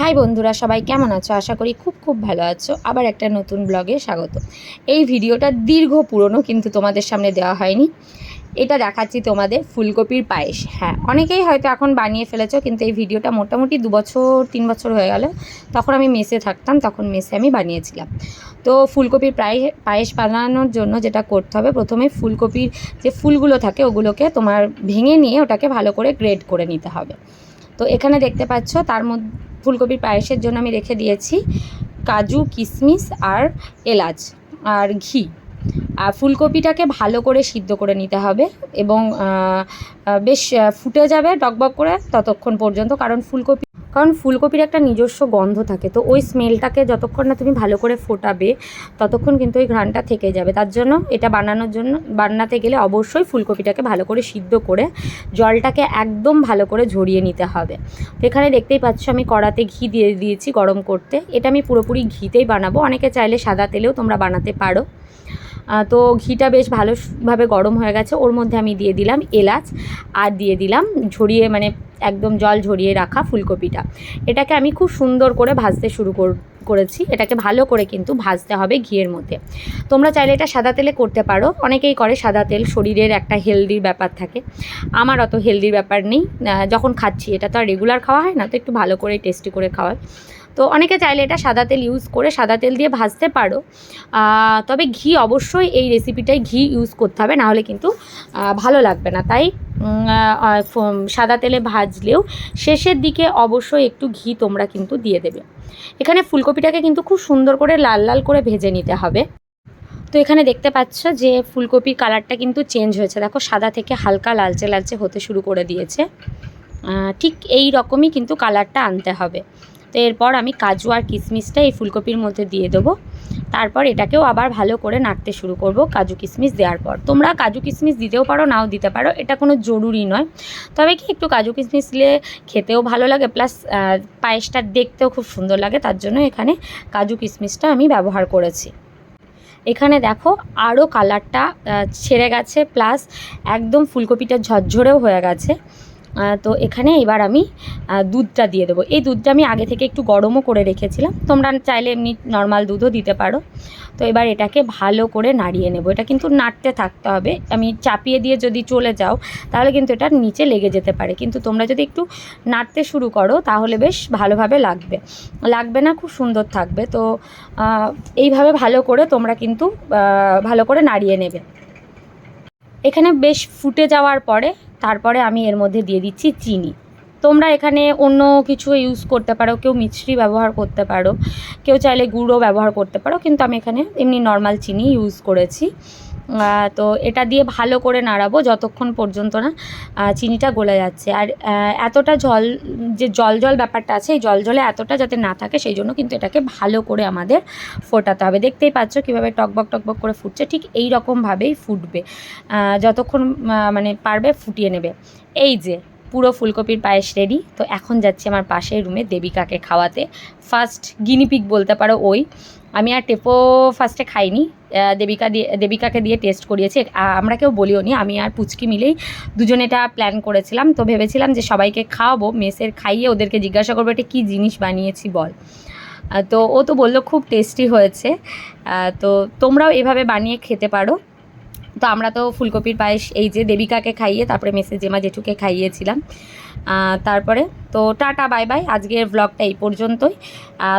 High বন্ধুরা, সবাই কেমন আছো? আশা করি খুব খুব ভালো আছো। আবার একটা নতুন ব্লগে স্বাগত। এই ভিডিওটা দীর্ঘ পুরনো, কিন্তু তোমাদের সামনে দেওয়া হয়নি। এটা দেখাচ্ছি তোমাদের ফুলকপির পায়েস। হ্যাঁ অনেকেই হয়তো এখন বানিয়ে ফেলেছো, কিন্তু এই ভিডিওটা মোটামুটি দু বছর, তিন বছর হয়ে গেল। তখন আমি মেসে থাকতাম, তখন মেসে আমি বানিয়েছিলাম। তো ফুলকপির পায়ে পায়েস বানানোর জন্য যেটা করতে হবে, প্রথমে ফুলকপির যে ফুলগুলো থাকে, ওগুলোকে তোমার ভেঙে নিয়ে ওটাকে ভালো করে গ্রেড করে নিতে হবে। তো এখানে দেখতে পাচ্ছ, তার মধ্যে ফুলকপির পায়েসের জন্য আমি রেখে দিয়েছি কাজু কিশমিশ আর এলাচ আর ঘি। আর ফুলকপিটাকে ভালো করে সিদ্ধ করে নিতে হবে এবং বেশ ফুটে যাবে ডকবক করে ততক্ষণ পর্যন্ত কারণ ফুলকপি কারণ ফুলকপির একটা নিজস্ব গন্ধ থাকে, তো ওই স্মেলটাকে যতক্ষণ না তুমি ভালো করে ফোটাবে, ততক্ষণ কিন্তু ওই ঘ্রাণটা থেকে যাবে। তার জন্য এটা বানানোর জন্য, বানাতে গেলে অবশ্যই ফুলকপিটাকে ভালো করে সিদ্ধ করে জলটাকে একদম ভালো করে ঝরিয়ে নিতে হবে। এখানে দেখতেই পাচ্ছ আমি কড়াতে ঘি দিয়ে দিয়েছি গরম করতে। এটা আমি পুরোপুরি ঘিতেই বানাবো। অনেকে চাইলে সাদা তেলেও তোমরা বানাতে পারো। তো ঘিটা বেশ ভালোভাবে গরম হয়ে গেছে। ওর মধ্যে আমি দিয়ে দিলাম এলাচ আর দিয়ে দিলাম ঝরিয়ে মানে একদম জল ঝরিয়ে রাখা ফুলকপিটা। এটাকে আমি খুব সুন্দর করে ভাজতে শুরু কর- করেছি। এটাকে ভালো করে কিন্তু ভাজতে হবে ঘিয়ের মধ্যে। তোমরা চাইলে এটা সাদা তেলে করতে পারো। অনেকেই করে সাদা তেল, শরীরের একটা হেলদির ব্যাপার থাকে। আমার অত হেলদির ব্যাপার নেই। যখন খাচ্ছি, এটা তো আর রেগুলার খাওয়া হয় না, তো একটু ভালো করে টেস্টি করে খাওয়ায় তো অনেকে চাইলে এটা সাদা তেল ইউজ করে সাদা তেল দিয়ে ভাজতে পারো। তবে ঘি অবশ্যই এই রেসিপিটাই ঘি ইউজ করতে হবে, নাহলে কিন্তু ভালো লাগবে না। তাই সাদা তেলে ভাজলেও শেষের দিকে অবশ্যই একটু ঘি তোমরা কিন্তু দিয়ে দেবে। এখানে ফুলকপিটাকে কিন্তু খুব সুন্দর করে লাল লাল করে ভেজে নিতে হবে। তো এখানে দেখতে পাচ্ছ যে ফুলকপির কালারটা কিন্তু চেঞ্জ হয়েছে। দেখো, সাদা থেকে হালকা লালচে লালচে হতে শুরু করে দিয়েছে। ঠিক এই রকমই কিন্তু কালারটা আনতে হবে। তো এরপর আমি কাজু আর কিশমিশটা এই ফুলকপির মধ্যে দিয়ে দেবো। তারপর এটাকেও আবার ভালো করে নাড়তে শুরু করব কাজু কিশমিশ দেওয়ার পর। তোমরা কাজু কিশমিশ দিতেও পারো, নাও দিতে পারো, এটা কোনো জরুরি নয়। তবে কি একটু কাজু কিশমিশ দিলে খেতেও ভালো লাগে, প্লাস পায়েসটা দেখতেও খুব সুন্দর লাগে, তার জন্য এখানে কাজু কিশমিশটা আমি ব্যবহার করেছি। এখানে দেখো আরও কালারটা ছেড়ে গেছে, প্লাস একদম ফুলকপিটা ঝরঝরেও হয়ে গেছে। তো এখানে এবার আমি দুধটা দিয়ে দেবো। এই দুধটা আমি আগে থেকে একটু গরমও করে রেখেছিলাম। তোমরা চাইলে এমনি নর্মাল দুধও দিতে পারো। তো এবার এটাকে ভালো করে নাড়িয়ে নেব। এটা কিন্তু নাড়তে থাকতে হবে। আমি চাপিয়ে দিয়ে যদি চলে যাও, তাহলে কিন্তু এটা নিচে লেগে যেতে পারে। কিন্তু তোমরা যদি একটু নাড়তে শুরু করো, তাহলে বেশ ভালোভাবে লাগবে। লাগবে না, খুব সুন্দর থাকবে। তো এইভাবে ভালো করে তোমরা কিন্তু ভালো করে নাড়িয়ে নেবে। এখানে বেশ ফুটে যাওয়ার পরে তারপরে আমি এর মধ্যে দিয়ে দিচ্ছি চিনি। তোমরা এখানে অন্য কিছু ইউজ করতে পারো, কেউ মিছরি ব্যবহার করতে পারো, কেউ চাইলে গুঁড়ো ব্যবহার করতে পারো, কিন্তু আমি এখানে এমনি নর্মাল চিনি ইউজ করেছি। তো এটা দিয়ে ভালো করে নাড়াবো যতক্ষণ পর্যন্ত না চিনিটা গলে যাচ্ছে। আর এতটা জল, যে জল জল ব্যাপারটা আছে, এই জল জলে এতটা যাতে না থাকে, সেই জন্য কিন্তু এটাকে ভালো করে আমাদের ফোটাতে হবে। দেখতেই পাচ্ছ কীভাবে টকবক টকবক করে ফুটছে, ঠিক এই রকমভাবেই ফুটবে। যতক্ষণ মানে পারবে ফুটিয়ে নেবে। এই যে, পুরো ফুলকপির পায়েস রেডি তো এখন যাচ্ছি আমার পাশের রুমে দেবিকাকে খাওয়াতে। ফার্স্ট গিনিপিক বলতে পারো ওই। আমি আর টেপো ফার্স্টে খাইনি। দেবিকা দিয়ে দেবিকাকে দিয়ে টেস্ট করিয়েছি। আমরা কেউ বলিও নি। আমি আর পুচকি মিলেই দুজনে এটা প্ল্যান করেছিলাম। তো ভেবেছিলাম যে সবাইকে খাওয়াবো, মেসের খাইয়ে ওদেরকে জিজ্ঞাসা করব, এটা কী জিনিস বানিয়েছি বল? তো ও তো বলল খুব টেস্টি হয়েছে। তো তোমরাও এভাবে বানিয়ে খেতে পারো। তো আমরা তো ফুলকপির পায়েস, এই যে দেবিকাকে খাইয়ে, তারপরে মেসেজ জেমা জেঠুকে খাইয়েছিলাম। তারপরে তো টাটা, বাই বাই। আজকের ব্লগটা এই পর্যন্তই।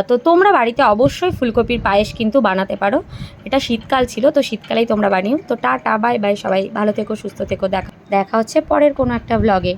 তো তোমরা বাড়িতে অবশ্যই ফুলকপির পায়েস কিন্তু বানাতে পারো। এটা শীতকাল ছিল, তো শীতকালেই তোমরা বানিও। তো টাটা, বাই বাই। সবাই ভালো থেকো, সুস্থ থেকো। দেখা দেখা হচ্ছে পরের কোনো একটা ব্লগে